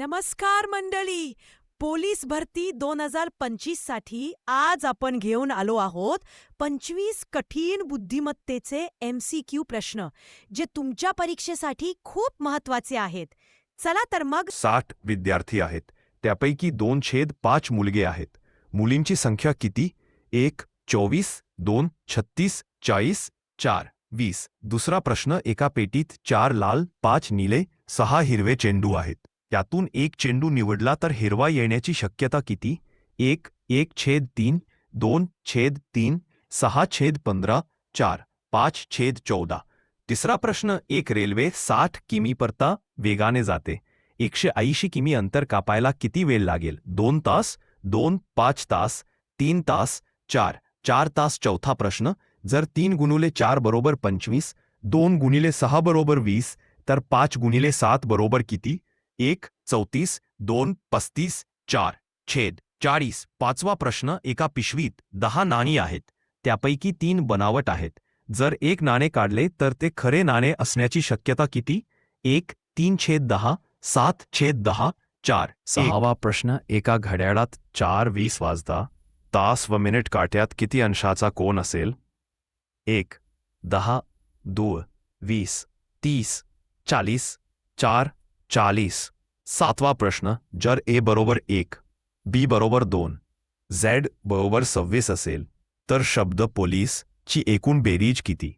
नमस्कार मंडळी. पोलीस भरती दोन हजार पंचवीससाठी आज आपण घेऊन आलो आहोत पंचवीस कठीण बुद्धिमत्तेचे एम सी क्यू प्रश्न जे तुमच्या परीक्षेसाठी खूप महत्त्वाचे आहेत. चला तर मग साठ विद्यार्थी आहेत. त्यापैकी दोन छेद पाच मुलगे आहेत. मुलींची संख्या किती? एक चोवीस दोन छत्तीस चाळीस चार वीस. दुसरा प्रश्न एका पेटीत चार लाल पाच निळे सहा हिरवे चेंडू आहेत. त्यातून एक चेंडू निवडला तर हिरवा येण्याची शक्यता किती? एक एक छेद तीन दोन छेद तीन सहा छेद पंधरा चार पाच छेद चौदा. तिसरा प्रश्न एक रेल्वे साठ किमी परता वेगाने जाते. एकशे ऐंशी किमी अंतर कापायला किती वेळ लागेल? दोन तास दोन पाच तास तीन तास चार. चार तास चौथा प्रश्न जर तीन गुणुले चार बरोबर पंचवीस दोन गुणिले सहा बरोबर वीस तर पाच गुणिले सात बरोबर किती? एक चौतीस दोन पस्तीस चार छेद चाळीस पाचवा प्रश्न एका पिशवीत दहा नाणी आहेत. त्यापैकी तीन बनावट आहेत. जर एक नाणे काढले तर ते खरे नाणे असण्याची शक्यता किती? एक तीन छेद दहा सात छेद दहा चार. सहावा प्रश्न एका घड्याळात चार वीस वाजता तास व मिनिट काट्यात किती अंशाचा कोण असेल? एक दहा दो वीस तीस चाळीस चार चाळीस. सातवा प्रश्न जर ए बरोबर एक बी बरोबर दोन झेड बरोबर सव्वीस असेल तर शब्द पोलीस ची एकूण बेरीज किती?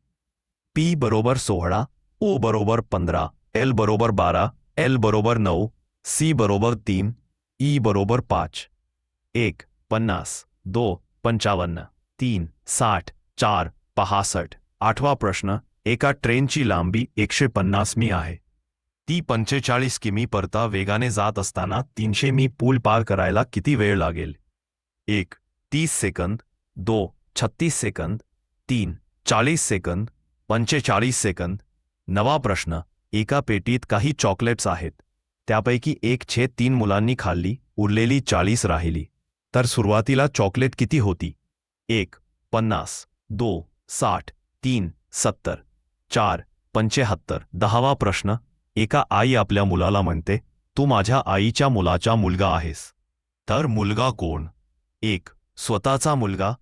पी बरोबर सोहळा ओ बरोबर पंधरा एल बरोबर बारा एल बरोबर नऊ सी बरोबर तीन ई बरोबर पाच. एक पन्नास दो पंचावन्न तीन साठ चार पहासठ आठवा प्रश्न एका ट्रेनची लांबी एकशे पन्नास मी आहे. ती पंचेचाळीस किमी परता वेगाने जात असताना तीनशे मी पूल पार करायला किती वेळ लागेल? एक, तीस सेकंद, दो, छत्तीस सेकंद, तीन, चाळीस सेकंद, पंचेचाळीस सेकंद. नवा प्रश्न, एका पेटीत काही चॉकलेट्स आहेत. त्यापैकी एक छेद तीन मुलांनी खाल्ली, उरलेली चाळीस राहिली. तर सुरुवातीला चॉकलेट किती होती? एक, पन्नास, दो, साठ, तीन, सत्तर, चार, पंचेहत्तर. दहावा प्रश्न एका आई आपल्या मुलाला म्हणते तू माझ्या आईच्या मुलाचा मुलगा आहेस. तर मुलगा कोण? एक स्वतःचा मुलगा.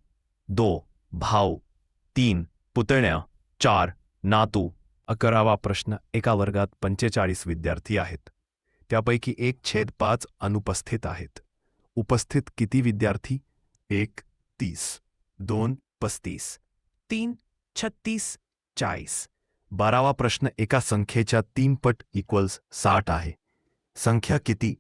दो भाऊ. तीन पुतण्या. चार नातू. अकरावा प्रश्न एका वर्गात पंचेचाळीस विद्यार्थी आहेत. त्यापैकी एक छेद पाच अनुपस्थित आहेत. उपस्थित किती विद्यार्थी? एक तीस. दोन पस्तीस. तीन छत्तीस चाळीस. बारावा प्रश्न एका संख्येच्या तीन पट इक्वल्स साठ आहे. संख्या किती?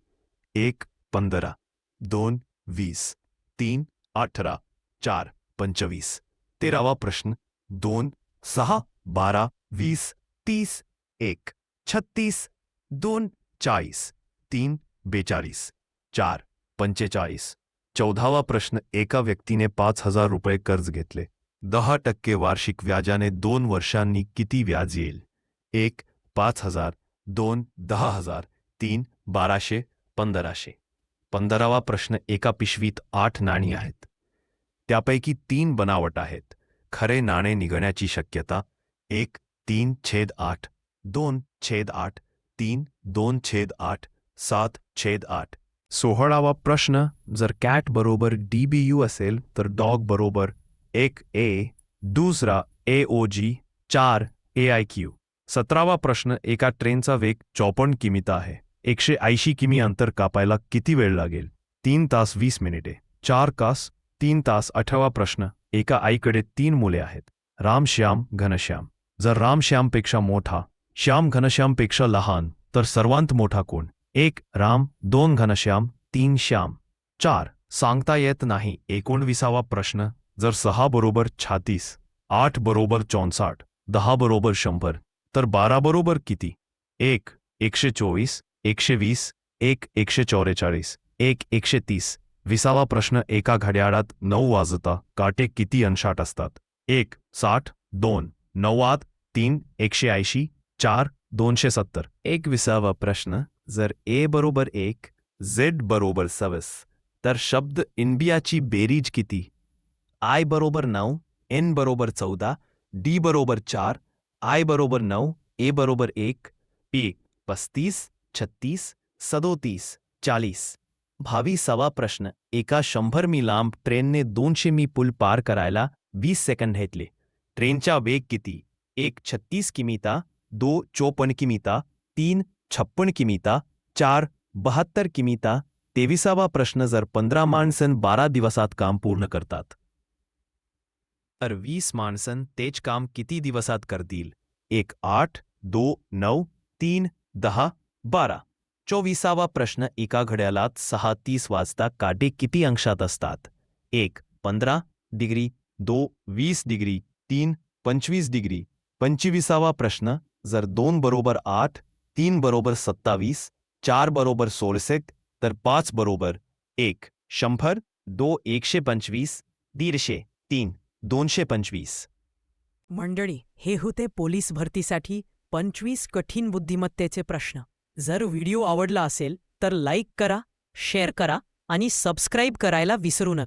एक पंधरा दोन वीस तीन अठरा चार पंचवीस. तेरावा प्रश्न दोन सहा बारा वीस तीस एक छत्तीस दोन चाळीस तीन बेचाळीस चार पंचेचाळीस. चौदावा प्रश्न एका व्यक्तीने पाच हजार रुपये कर्ज घेतले. दहा टक्के वार्षिक व्याजाने दोन वर्षांनी किती व्याज येईल? एक पाच हजार दोन दहा हजार तीन बाराशे पंधराशे. पंधरावा प्रश्न एका पिशवीत आठ नाणी आहेत. त्यापैकी तीन बनावट आहेत. खरे नाणे निघण्याची शक्यता एक तीन छेद आठ दोन छेद आठ तीन दोन छेद आठ सात छेद आठ. सोहळावा प्रश्न जर कॅट बरोबर डीबीयू असेल तर डॉग बरोबर एक ए दुसरा ए ओ जी चार ए आय क्यू. सतरावा प्रश्न एका ट्रेनचा वेग चौपन्न किमीचा आहे. एकशे ऐंशी किमी अंतर कापायला किती वेळ लागेल? तीन तास वीस मिनिटे. चार तास तीन तास अठरावा प्रश्न एका आईकडे तीन मुले आहेत. रामश्याम घनश्याम जर रामश्यामपेक्षा मोठा श्याम घनश्यामपेक्षा लहान तर सर्वांत मोठा कोण? एक राम दोन घनश्याम तीन श्याम. चार सांगता येत नाही. एकोणविसावा प्रश्न जर सहा बरोबर छातीस आठ बरोबर चौसाठ दहा बरोबर शंभर तर बारा बरोबर किती? एक एकशे चोवीस एकशे वीस एक एकशे चौवेचाळीस एक एकशे तीस. विसावा प्रश्न एका घड्याळात नऊ वाजता काटे किती अंशात असतात? एक साठ दोन नव्वद तीन एकशे ऐंशी चार दोनशे सत्तर. एक विसावा प्रश्न जर ए बरोबर एक झेड बरोबर सवस तर शब्द इनबियाची बेरीज किती? आय बरोबर नऊ एन बरोबर चौदा डी बरोबर चार आय बरोबर नऊ ए बरोबर एक पी पस्तीस छत्तीस सदोतीस चाळीस. भावीसावा प्रश्न. एका शंभर मी लांब ट्रेनने दोनशे मी पूल पार करायला वीस सेकंड घेतले. ट्रेनचा वेग किती? एक छत्तीस किमीता दो चोपन्न किमीता तीन छप्पन किमीता चार बहात्तर किमीता तेविसावा प्रश्न जर पंधरा माणसं बारा दिवसात काम पूर्ण करतात. तर वीस माणसं तेच काम किती दिवसात करतील? एक आठ दो नऊ तीन दहा बारा. चोवीसावा प्रश्न एका घड्याळात सहा तीस वाजता काटे किती अंशात असतात? एक पंधरा डिग्री दो वीस डिग्री तीन पंचवीस डिग्री. पंचवीसावा प्रश्न जर दोन बरोबर आठ तीन बरोबर सत्तावीस चार बरोबर सोळसेक तर पाच बरोबर एक शंभर दो एकशे पंचवीस दीडशे तीन. दोनशे पंचवीस. मंडळी हे होते पोलीस भरतीसाठी पंचवीस कठीण बुद्धिमत्तेचे प्रश्न. जर व्हिडिओ आवडला असेल तर लाईक करा शेअर करा आणि सबस्क्राईब करायला विसरू नका.